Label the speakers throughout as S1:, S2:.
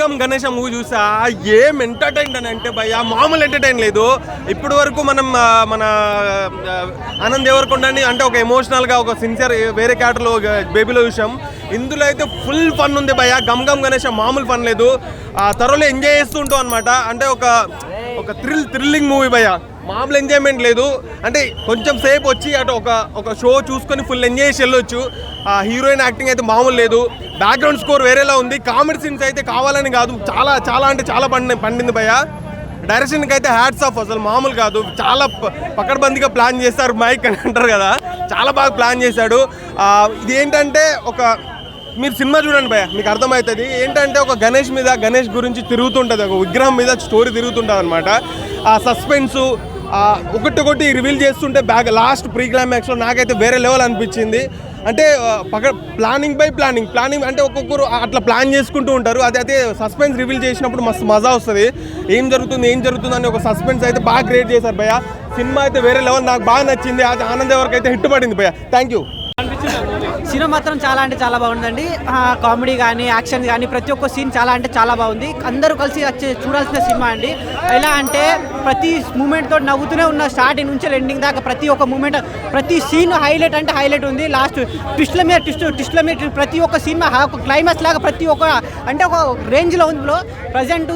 S1: Gum Ganesh movie చూసా? ఏం entertain అని అంటే భయ్య మామూలు ఎంటర్టైన్ లేదు. ఇప్పటి వరకు మనం మన ఆనంద్ దేవరకొండని అంటే ఒక ఎమోషనల్గా ఒక సిన్సియర్ వేరే క్యారెక్టర్లో బేబీలో చూసాం. ఇందులో అయితే ఫుల్ ఫన్ ఉంది భయ్య. గమ్ గమ్ గణేష్ మామూలు ఫన్ లేదు. ఆ త్వరలో ఎంజాయ్ చేస్తూ ఉంటాం అనమాట అంటే ఒక ఒక థ్రిల్ థ్రిల్లింగ్ మూవీ భయ్య. మామూలు ఎంజాయ్మెంట్ లేదు. అంటే కొంచెం సేపు వచ్చి అటు ఒక ఒక షో చూసుకొని ఫుల్ ఎంజాయ్ చేసి వెళ్ళొచ్చు. ఆ హీరోయిన్ యాక్టింగ్ అయితే మామూలు లేదు. బ్యాక్గ్రౌండ్ స్కోర్ వేరేలా ఉంది. కామెడీ సీన్స్ అయితే కావాలని కాదు. చాలా చాలా అంటే చాలా పండి పండింది భయ డైరెక్షన్కి అయితే హ్యాట్స్ ఆఫ్ అసలు మామూలు కాదు. చాలా ప- పకడ్బందీగా ప్లాన్ చేస్తారు మైక్ అని అంటారు కదా. చాలా బాగా ప్లాన్ చేశాడు. ఇది ఏంటంటే ఒక మీరు సినిమా చూడండి భయ మీకు అర్థమవుతుంది. ఏంటంటే ఒక గణేష్ మీద గణేష్ గురించి తిరుగుతుంటుంది. ఒక విగ్రహం మీద స్టోరీ తిరుగుతుంటుంది అనమాట ఆ సస్పెన్సు ఒకటి రివీల్ చేస్తుంటే బ్యాక్ లాస్ట్ ప్రీ క్లైమాక్స్లో నాకైతే వేరే లెవెల్ అనిపించింది. అంటే పక్క ప్లానింగ్ బై ప్లానింగ్ ప్లానింగ్ అంటే ఒక్కొక్కరు అట్లా ప్లాన్ చేసుకుంటూ ఉంటారు. అది అదే సస్పెన్స్ రివీల్ చేసినప్పుడు మస్తు మజా వస్తుంది. ఏం జరుగుతుంది ఏం జరుగుతుంది అని ఒక సస్పెన్స్ అయితే బాగా క్రియేట్ చేశారు భయ్య. సినిమా అయితే వేరే లెవెల్ నాకు బాగా నచ్చింది. అది ఆనంద్ వరకు అయితే హిట్ పడింది భయ్య. థ్యాంక్ యూ
S2: సినిమా మాత్రం చాలా అంటే చాలా బాగుందండి. కామెడీ కానీ యాక్షన్ కానీ ప్రతి ఒక్క సీన్ చాలా అంటే చాలా బాగుంది. అందరూ కలిసి వచ్చి చూడాల్సిన సినిమా అండి. ఎలా అంటే ప్రతి మూమెంట్ తోటి నవ్వుతూనే ఉన్న స్టార్టింగ్ నుంచి ఎండింగ్ దాకా ప్రతి ఒక్క మూమెంట్ ప్రతి సీన్ హైలైట్ అంటే హైలైట్ ఉంది. లాస్ట్ ట్విస్ట్ల మీద ట్విస్ట్ ట్విస్ట్ల మీద ప్రతి ఒక్క సీన్ ఒక క్లైమాక్స్ లాగా ప్రతి ఒక్క అంటే ఒక రేంజ్లో ఉంది బ్రో. ప్రజెంట్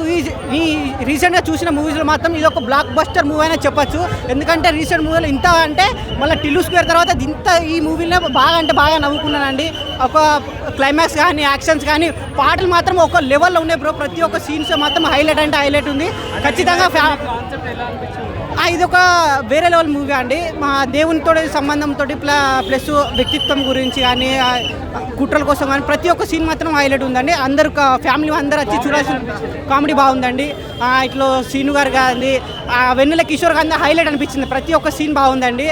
S2: ఈ రీసెంట్గా చూసిన మూవీస్లో మాత్రం ఇది ఒక బ్లాక్ బస్టర్ మూవీ అయినా చెప్పొచ్చు. ఎందుకంటే రీసెంట్ మూవీలో ఇంత అంటే మళ్ళీ టిల్లు స్క్వేర్ తర్వాత ఇంత ఈ మూవీలో బాగా అంటే బాగా నవ్వు నవ్వుకున్నానండి ఒక క్లైమాక్స్ కానీ యాక్షన్స్ కానీ పాటలు మాత్రం ఒక లెవెల్లో ఉన్నాయి బ్రో ప్రతి ఒక్క సీన్స్ మాత్రం హైలైట్ అంటే హైలైట్ ఉంది. ఖచ్చితంగా ఇది ఒక వేరే లెవెల్ మూవీ అండి. మా దేవునితో సంబంధంతో ప్ల ప్లస్ వ్యక్తిత్వం గురించి కానీ కుట్రల కోసం కానీ ప్రతి ఒక్క సీన్ మాత్రం హైలైట్ ఉందండి. అందరు ఫ్యామిలీ అందరు వచ్చి చూడాల్సిన కామెడీ బాగుందండి. ఇట్లా సీను గారు కానీ వెన్నెల కిషోర్ గారి హైలైట్ అనిపించింది. ప్రతి ఒక్క సీన్ బాగుందండి.